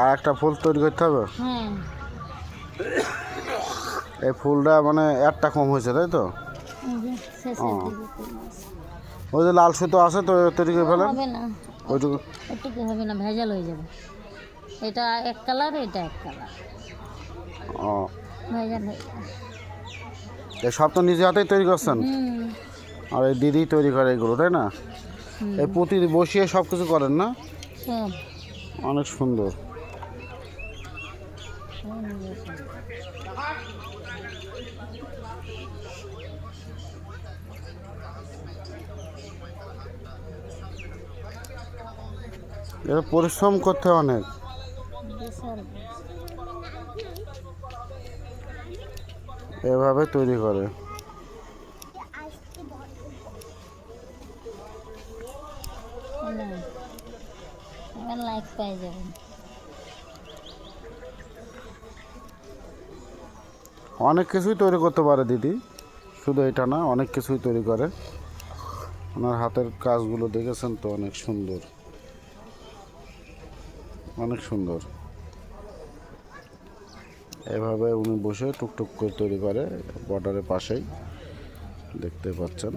আর একটা ফুল তৈরি করতে হবে? হ্যাঁ। এই ফুলটা মানে একটা কম হয়েছে তাই তো। ওই যে লাল সুতো আছে তো তৈরি করে ফেলেন? হবে না। ওইটুকু। হবে না ভেজাল হয়ে যাবে। এটা এক কালার এটা এক কালার। ও। ভেজাল হয়ে এই সব তো নিজে হাতেই তৈরি করছেন? আর এই দিদি তৈরি করে এগুলো তাই না? এই পুঁতি বসিয়ে সব কিছু করেন না? সব অনেক সুন্দর। এটা পরিশ্রম করতে অনেক এভাবে তৈরি করে এবার লাইক পাই যাবেন অনেক কিছুই তৈরি করতে পারে দিদি। শুধু এটা না, অনেক কিছুই তৈরি করে। ওনার হাতের কাজগুলো দেখেছেন তো, অনেক সুন্দর। অনেক সুন্দর। এভাবে উনি বসে টুকটুক করে তৈরি করে বর্ডারের পাশেই দেখতে পাচ্ছেন।